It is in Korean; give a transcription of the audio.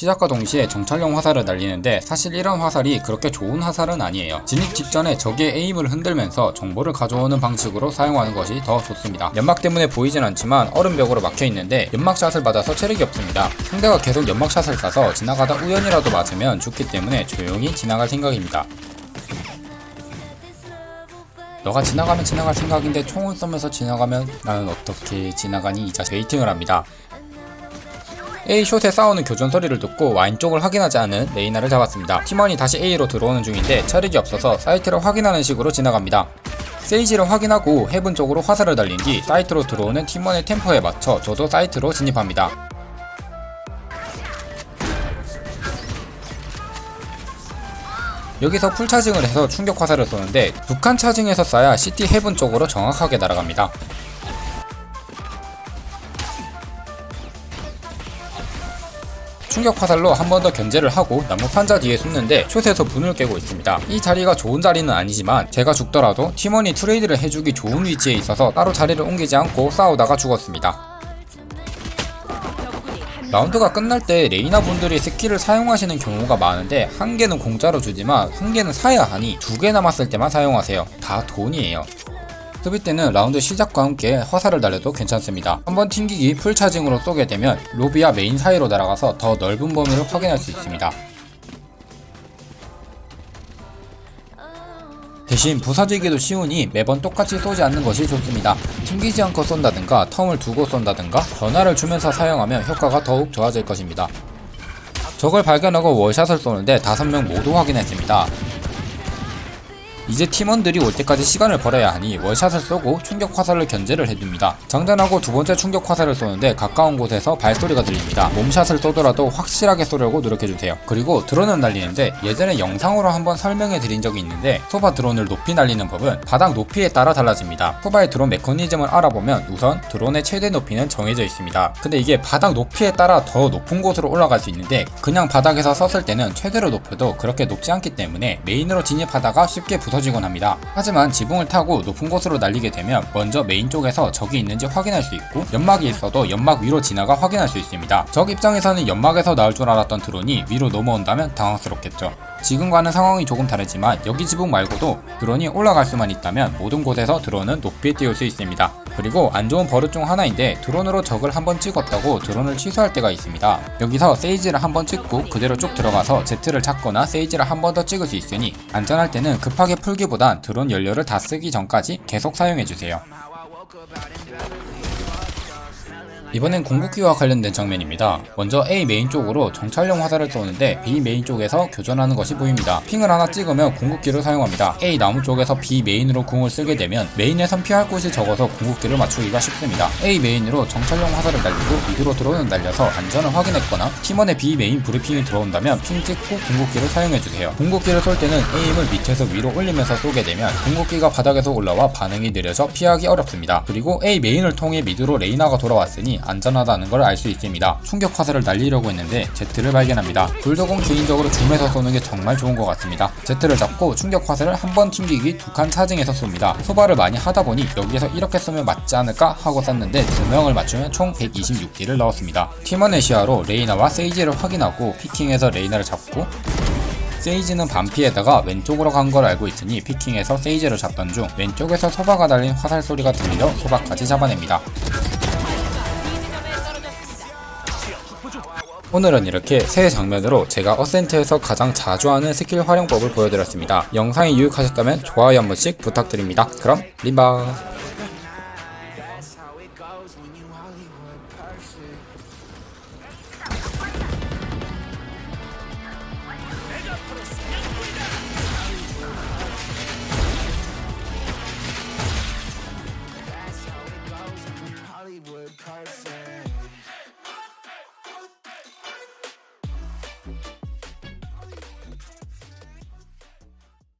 시작과 동시에 정찰용 화살을 날리는데 사실 이런 화살이 그렇게 좋은 화살은 아니에요. 진입 직전에 적의 에임을 흔들면서 정보를 가져오는 방식으로 사용하는 것이 더 좋습니다. 연막 때문에 보이진 않지만 얼음벽으로 막혀 있는데 연막샷을 맞아서 체력이 없습니다. 상대가 계속 연막샷을 쏴서 지나가다 우연이라도 맞으면 죽기 때문에 조용히 지나갈 생각입니다. 너가 지나가면 지나갈 생각인데 총을 쏘면서 지나가면 나는 어떻게 지나가니 이자 베이팅을 합니다. A 숏에 싸우는 교전 소리를 듣고 와인 쪽을 확인하지 않은 레이나를 잡았습니다. 팀원이 다시 A로 들어오는 중인데 체력이 없어서 사이트를 확인하는 식으로 지나갑니다. 세이지를 확인하고 헤븐 쪽으로 화살을 달린 뒤 사이트로 들어오는 팀원의 템포에 맞춰 저도 사이트로 진입합니다. 여기서 풀 차징을 해서 충격 화살을 쏘는데 북한 차징에서 쏴야 시티 헤븐 쪽으로 정확하게 날아갑니다. 충격 화살로 한 번 더 견제를 하고 나무 판자 뒤에 숨는데 숏에서 분을 깨고 있습니다. 이 자리가 좋은 자리는 아니지만 제가 죽더라도 팀원이 트레이드를 해주기 좋은 위치에 있어서 따로 자리를 옮기지 않고 싸우다가 죽었습니다. 라운드가 끝날 때 레이나 분들이 스킬을 사용하시는 경우가 많은데 한 개는 공짜로 주지만 한 개는 사야 하니 두 개 남았을 때만 사용하세요. 다 돈이에요. 수비 때는 라운드 시작과 함께 화살을 날려도 괜찮습니다. 한번 튕기기 풀 차징으로 쏘게 되면 로비와 메인 사이로 날아가서 더 넓은 범위를 확인할 수 있습니다. 대신 부서지기도 쉬우니 매번 똑같이 쏘지 않는 것이 좋습니다. 튕기지 않고 쏜다든가 텀을 두고 쏜다든가 변화를 주면서 사용하면 효과가 더욱 좋아질 것입니다. 적을 발견하고 월샷을 쏘는데 5명 모두 확인했습니다. 이제 팀원들이 올 때까지 시간을 벌어야 하니 월샷을 쏘고 충격 화살을 견제를 해줍니다. 장전하고 두 번째 충격 화살을 쏘는데 가까운 곳에서 발소리가 들립니다. 몸샷을 쏘더라도 확실하게 쏘려고 노력해주세요. 그리고 드론을 날리는데 예전에 영상으로 한번 설명해 드린 적이 있는데 소바 드론을 높이 날리는 법은 바닥 높이에 따라 달라집니다. 소바의 드론 메커니즘을 알아보면 우선 드론의 최대 높이는 정해져 있습니다. 근데 이게 바닥 높이에 따라 더 높은 곳으로 올라갈 수 있는데 그냥 바닥에서 섰을 때는 최대로 높여도 그렇게 높지 않기 때문에 메인으로 진입하다가 쉽게 부서 지곤 합니다. 하지만 지붕을 타고 높은 곳으로 날리게 되면 먼저 메인 쪽에서 적이 있는지 확인할 수 있고 연막이 있어도 연막 위로 지나가 확인할 수 있습니다. 적 입장에서는 연막에서 나올 줄 알았던 드론이 위로 넘어온다면 당황스럽겠죠. 지금과는 상황이 조금 다르지만 여기 지붕 말고도 드론이 올라갈 수만 있다면 모든 곳에서 드론은 높이 띄울 수 있습니다. 그리고 안 좋은 버릇 중 하나인데 드론으로 적을 한번 찍었다고 드론을 취소할 때가 있습니다. 여기서 세이지를 한번 찍고 그대로 쭉 들어가서 Z를 찾거나 세이지를 한 번 더 찍을 수 있으니 안전할 때는 급하게 풀기보단 드론 연료를 다 쓰기 전까지 계속 사용해주세요. 이번엔 궁극기와 관련된 장면입니다. 먼저 A 메인 쪽으로 정찰용 화살을 쏘는데 B 메인 쪽에서 교전하는 것이 보입니다. 핑을 하나 찍으면 궁극기를 사용합니다. A 나무 쪽에서 B 메인으로 궁을 쓰게 되면 메인에선 피할 곳이 적어서 궁극기를 맞추기가 쉽습니다. A 메인으로 정찰용 화살을 날리고 미드로 드론을 날려서 안전을 확인했거나 팀원의 B 메인 브리핑이 들어온다면 핑 찍고 궁극기를 사용해주세요. 궁극기를 쏠 때는 에임을 밑에서 위로 올리면서 쏘게 되면 궁극기가 바닥에서 올라와 반응이 느려져 피하기 어렵습니다. 그리고 A 메인을 통해 미드로 레이나가 돌아왔으니 안전하다는 걸 알 수 있습니다. 충격 화살을 날리려고 했는데 Z를 발견합니다. 불독은 개인적으로 줌에서 쏘는 게 정말 좋은 것 같습니다. Z를 잡고 충격 화살을 한 번 튕기기 두 칸 차징해서 쏩니다. 소바를 많이 하다 보니 여기에서 이렇게 쏘면 맞지 않을까 하고 쐈는데 두 명을 맞추면 총 126딜을 넣었습니다. 시야로 레이나와 세이지를 확인하고 피킹해서 레이나를 잡고 세이지는 반피에다가 왼쪽으로 간 걸 알고 있으니 피킹해서 세이지를 잡던 중 왼쪽에서 소바가 달린 화살 소리가 들려 소바까지 잡아냅니다. 오늘은 이렇게 새 장면으로 제가 어센트에서 가장 자주 하는 스킬 활용법을 보여드렸습니다. 영상이 유익하셨다면 좋아요 한 번씩 부탁드립니다. 그럼 림바